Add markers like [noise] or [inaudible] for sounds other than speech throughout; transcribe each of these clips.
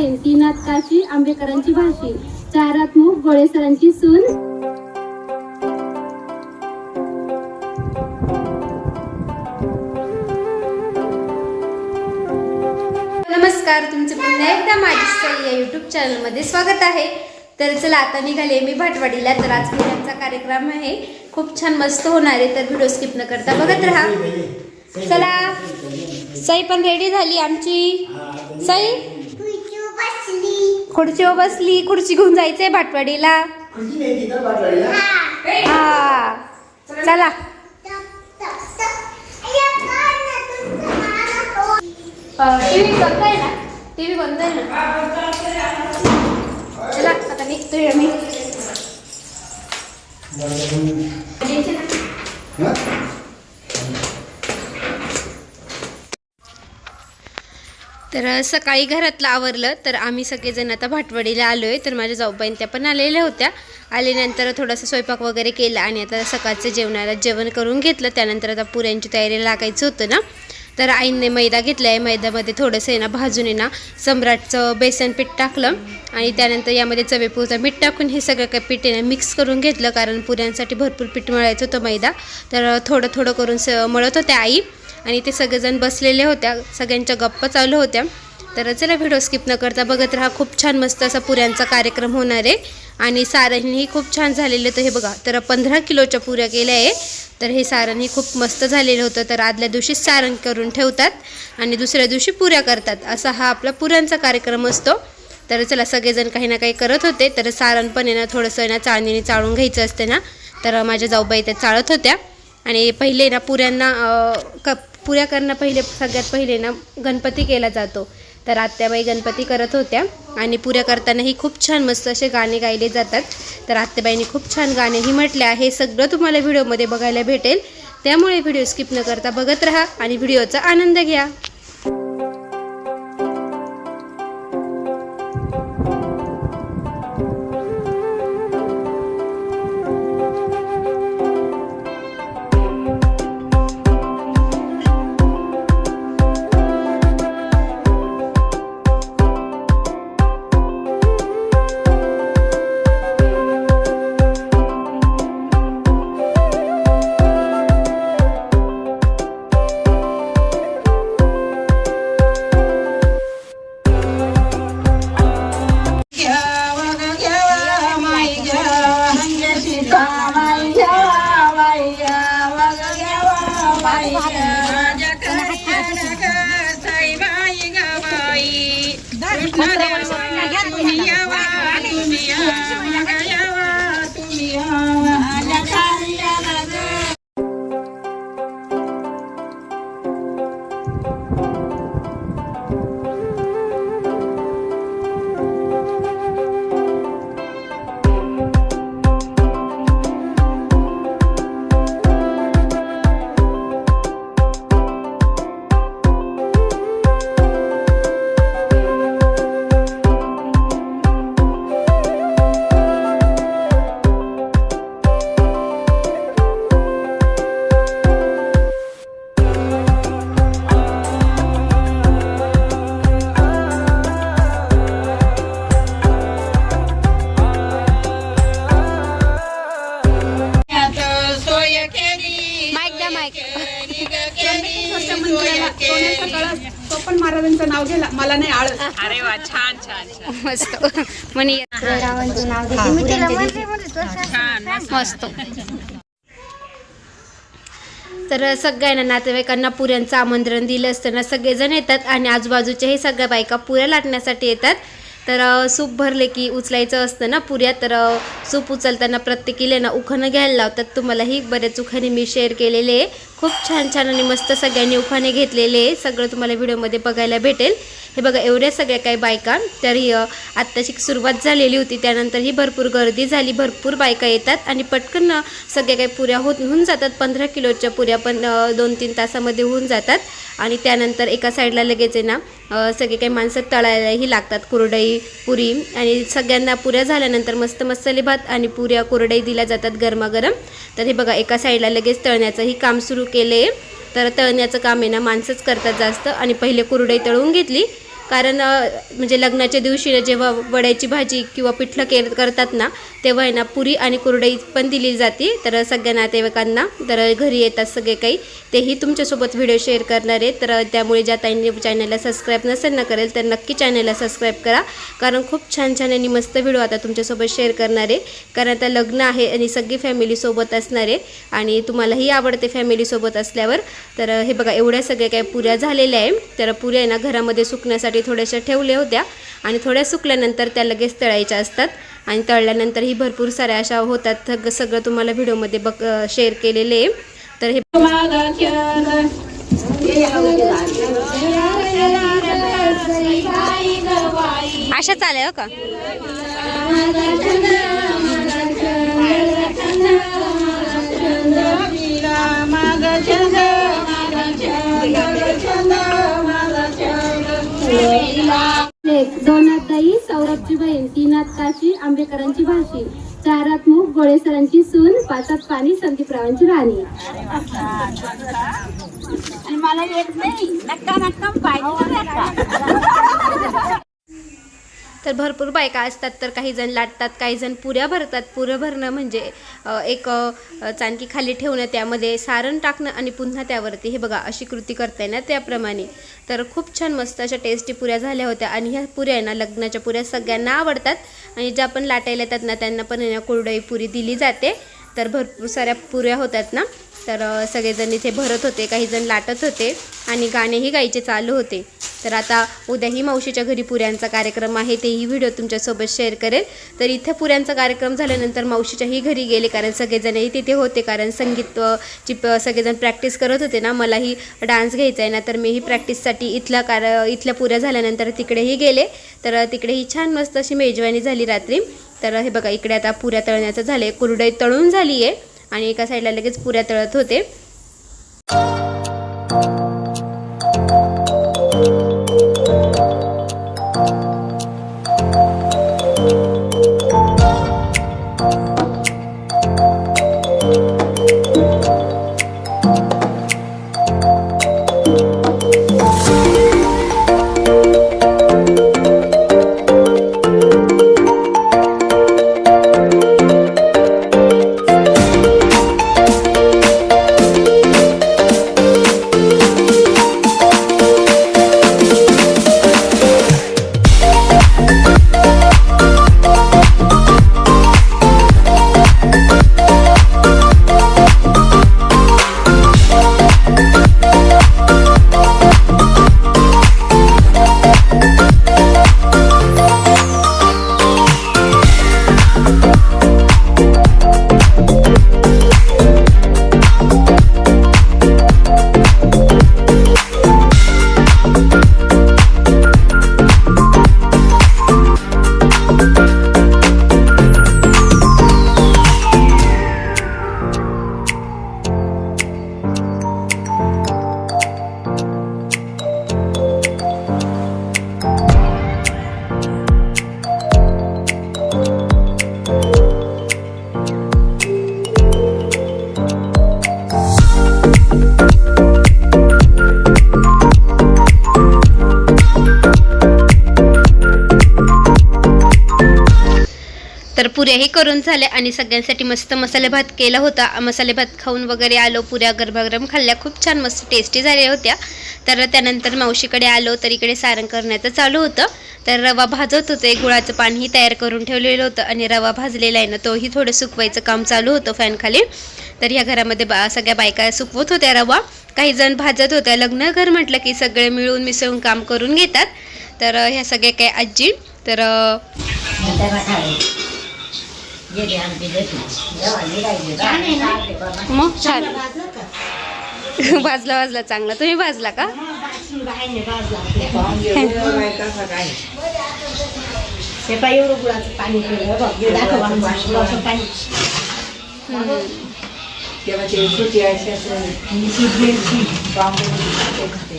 तीनाथ काशी आंबेकरांची भाषी. चारात मुख गोळे सरांची सून. नमस्कार तुमचं पुन्हा एकदा माझी सई या यूट्यूब चॅनलमध्ये स्वागत आहे. तर चला आता निघाले मी भाटवाडीला. तर आज पुण्याचा कार्यक्रम आहे. खूप छान मस्त होणार आहे. तर व्हिडिओ स्किप न करता बघत राहा. चला सई पण रेडी झाली आमची. सई? खुर्चीवर बसली. खुर्ची घेऊन जायचंय भाटवाडीला. हा. चला. टीव्ही बंद आहे ना? टीव्ही बंद आहे ना. चला आता निघतोय आम्ही. ना? तर सकाळी घरातलं आवरलं तर आम्ही सगळेजण आता भाटवडीला आलो आहे तर माझ्या जाऊबाईन त्या पण आलेल्या होत्या. आल्यानंतर थोडासा स्वयंपाक वगैरे केला आणि आता सकाळचं जेवणाला जेवण करून घेतलं. त्यानंतर आता पुऱ्यांची तयारी लागायचं होतं ना. तर आईने मैदा घेतला आहे मैद्यामध्ये थोडंसं आहे ना भाजून आहे ना सम्राटचं बेसन पीठ टाकलं. आणि त्यानंतर यामध्ये चवेपुरतं मीठ टाकून हे सगळं काही पीठ आहे ना मिक्स करून घेतलं. कारण पुऱ्यांसाठी भरपूर पीठ मळायचं होतं मैदा. तर थोडं थोडं करून स मळत होत्या आई. आणि ते सगळेजण बसलेले होत्या. सगळ्यांच्या गप्पा चालू होत्या. तर चला व्हिडिओ स्किप न करता बघत राहा. खूप छान मस्त असा पुऱ्यांचा कार्यक्रम होणार आहे. आणि सारणही खूप छान झालेलं होतं. हे बघा तर पंधरा किलोच्या पुऱ्या केल्या आहे. तर हे सारणही खूप मस्त झालेलं होतं. तर आदल्या दिवशीच सारण करून ठेवतात आणि दुसऱ्या दिवशी पुऱ्या करतात. असा हा आपला पुऱ्यांचा कार्यक्रम असतो. तर चला सगळेजण काही ना काही करत होते. तर सारण पण आहे ना थोडंसं ना चांदीने चाळून घ्यायचं असते ना. तर माझ्या जाऊबाई त्या चाळत होत्या. आणि पहिले ना पुऱ्यांना कप क पुऱ्या करणं पहिले सगळ्यात पहिले ना गणपती केला जातो. तर आत्याबाई गणपती करत होत्या आणि पुऱ्या करतानाही खूप छान मस्त असे गाणे गायले जातात. तर आत्याबाईंनी खूप छान गाणेही म्हटले आहे. सगळं तुम्हाला व्हिडिओमध्ये बघायला भेटेल. त्यामुळे व्हिडिओ स्किप न करता बघत राहा आणि व्हिडिओचा आनंद घ्या. महाराजांचं नाव घ्यायला मला नाही आळ अरे वा छान छान छान. मस्त. म्हणे मस्त. तर सगळ्यांना नातेवाईकांना पुऱ्यांचं आमंत्रण दिलं असताना सगळेजण येतात आणि आजूबाजूच्याही सगळ्या बायका पुऱ्या लाटण्यासाठी येतात. तर सूप भरले की उचलायचं असतं ना पुऱ्या तर सूप उचलताना प्रत्येकीला ना उखाणं घ्यायला लावतात. तुम्हालाही बरेच उखाणे मी शेअर केलेले आहे. खूप छान छान आणि मस्त सगळ्यांनी उफाने घेतलेले आहे. सगळं तुम्हाला व्हिडिओमध्ये बघायला भेटेल. हे बघा एवढ्या सगळ्या काही बायका तर आत्ताची सुरुवात झालेली होती. त्यानंतर ही भरपूर गर्दी झाली भरपूर बायका येतात आणि पटकन सगळ्या काही पुऱ्या होत होऊन जातात. पंधरा किलोच्या पुऱ्या पण दोन तीन तासामध्ये होऊन जातात. आणि त्यानंतर एका साईडला लगेच आहे ना सगळे काही माणसं तळायलाही लागतात. कुरडई पुरी आणि सगळ्यांना पुऱ्या झाल्यानंतर मस्त मसाले भात आणि पुऱ्या कुरडई दिल्या जातात गरमागरम. तर हे बघा एका साईडला लगेच तळण्याचंही काम सुरू केले तर तळण्याचं काम आहे ना माणसंच करतात जास्त. आणि पहिले कुरडई तळून घेतली कारण म्हणजे लग्नाच्या दिवशी जेव्हा वड्याची भाजी किंवा पिठलं के करतात ना तेव्हा आहे ना पुरी आणि कुरडई पण दिली जाते. तर सगळ्या नातेवाईकांना तर घरी येतात सगळे काही. तेही तुमच्यासोबत व्हिडिओ शेअर करणार आहे. तर त्यामुळे ज्या ताईंनी चॅनलला सबस्क्राईब नसेल ना करेल तर नक्की चॅनलला सबस्क्राईब करा. कारण खूप छान छान आणि मस्त व्हिडिओ आता तुमच्यासोबत शेअर करणार आहे. कारण आता लग्न आहे आणि सगळी फॅमिलीसोबत असणार आहे. आणि तुम्हालाही आवडते फॅमिलीसोबत असल्यावर. तर हे बघा एवढ्या सगळ्या काही पुऱ्या झालेल्या आहे. तर पुऱ्या आहे ना घरामध्ये सुकण्यासाठी थोड्याशा ठेवल्या होत्या आणि थोड्या सुकल्यानंतर त्या लगेच तळायच्या असतात. आणि तळल्यानंतरही भरपूर साऱ्या अशा होतात. सगळं तुम्हाला व्हिडिओमध्ये बघ शेअर केलेले आहे. तर हे अशा चालेल हो का? लेख सौरभची बहीण तीनात काशी आंबेकरांची भाषी चारात मूग गोळेसरांची सून पाचात पाणी संदीपरावांची राणी. आणि मला येत नाही नक्का नक्का पाहिजे तर भरपूर बायका असतात तर काही जण लाटतात काही जण पुऱ्या भरतात. पुऱ्या भरणं म्हणजे एक चांदकी खाली ठेवणं त्यामध्ये सारण टाकणं आणि पुन्हा त्यावरती हे बघा अशी कृती करताय ना त्याप्रमाणे. तर खूप छान मस्त अशा टेस्टी पुऱ्या झाल्या होत्या आणि ह्या पुऱ्या ना लग्नाच्या पुऱ्या सगळ्यांना आवडतात. आणि ज्या पण लाटायला येतात ना त्यांना पण आहे ना कुरडई पुरी दिली जाते. तर भरपूर साऱ्या पुऱ्या होतात ना. तर सगळेजण इथे भरत होते काही जण लाटत होते आणि गाणेही गायचे चालू होते. तर आता उद्याही मावशीच्या घरी पुऱ्यांचा कार्यक्रम आहे तेही व्हिडिओ तुमच्यासोबत शेअर करेल. तर इथं पुऱ्यांचा कार्यक्रम झाल्यानंतर मावशीच्याही घरी गेले कारण सगळेजणही तिथे होते कारण संगीत ची प- सगळेजण प्रॅक्टिस करत होते ना मलाही डान्स घ्यायचा आहे ना तर मीही प्रॅक्टिससाठी इथला कार इथल्या पुऱ्या झाल्यानंतर तिकडेही गेले. तर तिकडेही छान मस्त अशी मेजवानी झाली रात्री. तर हे बघा इकडे आता पुऱ्या तळण्याचं झालं आहे कुरडई तळून झाली आहे आणि एका साईडला लगेच पुऱ्या तळत होते. पुऱ्याही करून झाल्या आणि सगळ्यांसाठी मस्त मसाले भात केला होता. मसाले भात खाऊन वगैरे आलो पुऱ्या गरमागरम खाल्ल्या. खूप छान मस्त टेस्टी झाल्या होत्या. तर त्यानंतर मावशीकडे आलो तर इकडे सारण करण्याचं चालू होतं. तर रवा भाजत होते गुळाचं पाणीही तयार करून ठेवलेलं होतं आणि रवा भाजलेला आहे ना तोही थोडं सुकवायचं काम चालू होतं फॅनखाली. तर ह्या घरामध्ये बा सगळ्या बायका सुकवत होत्या रवा. काही जण भाजत होत्या. लग्न घर म्हटलं की सगळे मिळून मिसळून काम करून घेतात. तर ह्या सगळ्या काही आजी तर मग छान. [laughs] भाजला भाजला चांगला. तुम्ही भाजला का? तेव्हा [laughs] [laughs] ते सुटी अशी असं सुटलेली बांबू ते खाते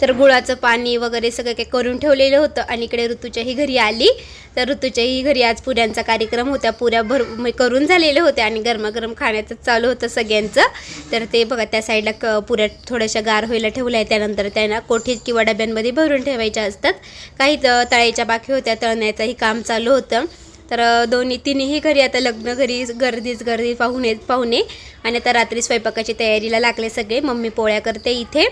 तर गुळाचं पाणी वगैरे सगळं काही करून ठेवलेलं होतं आणि इकडे ऋतूच्याही घरी आली. तर ऋतूच्याही घरी आज पुऱ्यांचा कार्यक्रम होता. पुऱ्या भर म्हणजे करून झालेल्या होत्या आणि गरमागरम खाण्याचं चालू होतं सगळ्यांचं. तर ते बघा त्या साईडला क पुऱ्या थोड्याशा गार व्हायला ठेवल्या. आहे त्यानंतर त्यांना कोठीत किंवा डब्यांमध्ये भरून ठेवायच्या असतात. काही तळायच्या बाकी होत्या. तळण्याचंही काम चालू होतं. तर दोन्ही तिन्ही घरी आता लग्न घरी गर्दीच गर्दी पाहुणे पाहुणे. आणि आता रात्री स्वयंपाकाची तयारीला लागले सगळे. मम्मी पोळ्या करते इथे.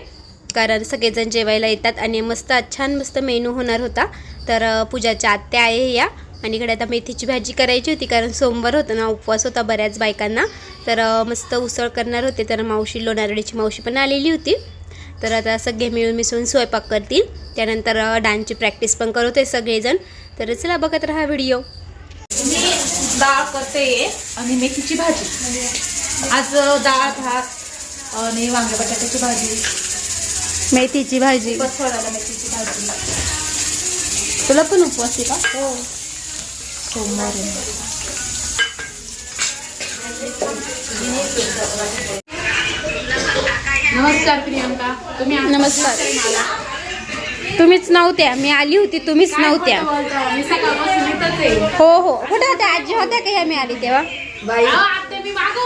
कारण सगळेजण जेवायला येतात आणि मस्त छान मस्त मेनू होणार होता. तर पूजाच्या आत्या आहे या. आणि इकडे आता मेथीची भाजी करायची होती कारण सोमवार होता ना उपवास होता बऱ्याच बायकांना. तर मस्त उसळ करणार होते. तर मावशी लोणारडीची मावशी पण आलेली होती. तर आता सगळे मिळून मिसळून स्वयंपाक करतील. त्यानंतर डान्सची प्रॅक्टिस पण करत आहे सगळेजण. तर चला बघत राहा व्हिडिओ. मी डाळ करते आणि मेथीची भाजी. आज डाळ भात आणि वांग्या बटाट्याची भाजी. मेथीची भाजी. बसवडाला मेथीची भाजी. तुला पण उपवास आहे का? हो. सोमवार. नमस्कार प्रियंका. तुम्ही नमस्कार. तुम्हीच नव्हत्या. मी आली होती तुम्हीच नव्हत्या. हो हो. कुठे होत्या? आजी होत्या का ह्या मी आली तेव्हा?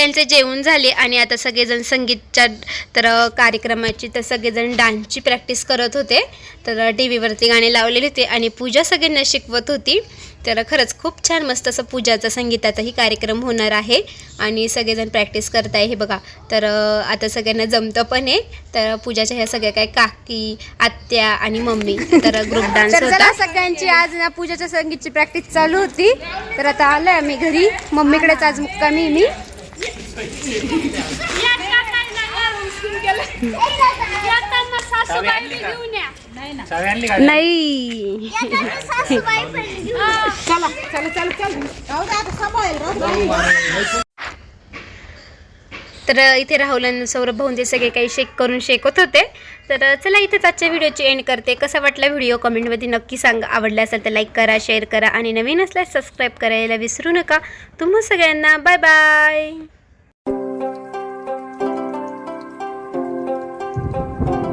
सगळ्यांचे जेवण झाले आणि आता सगळेजण संगीतच्या तर कार्यक्रमाची तर सगळेजण डान्सची प्रॅक्टिस करत होते. तर टी व्हीवरती गाणे लावलेले होते आणि पूजा सगळ्यांना शिकवत होती. तर खरंच खूप छान मस्त असं पूजाचा संगीताचाही कार्यक्रम होणार आहे आणि सगळेजण प्रॅक्टिस करत आहे हे बघा. तर आता सगळ्यांना जमतं पण आहे. तर पूजाच्या ह्या सगळ्या काय काकी आत्या आणि मम्मी तर ग्रुप [laughs] डान्स होता. सगळ्यांची आज ना पूजाच्या संगीतची प्रॅक्टिस चालू होती. तर आता आलोय आम्ही घरी. मम्मीकडेच आज मुक्कामी मी. नाही चला चला चला चल तर इथे राहुल आणि सौरभ ते सगळे काही शेक करून शेकत होते तर चला इथेच आजच्या व्हिडिओची एंड करते. कसा वाटला व्हिडिओ कमेंटमध्ये नक्की सांगा. आवडला असेल तर लाईक करा शेअर करा आणि नवीन असल्यास सबस्क्राईब करायला विसरू नका. तुम्हा सगळ्यांना बाय बाय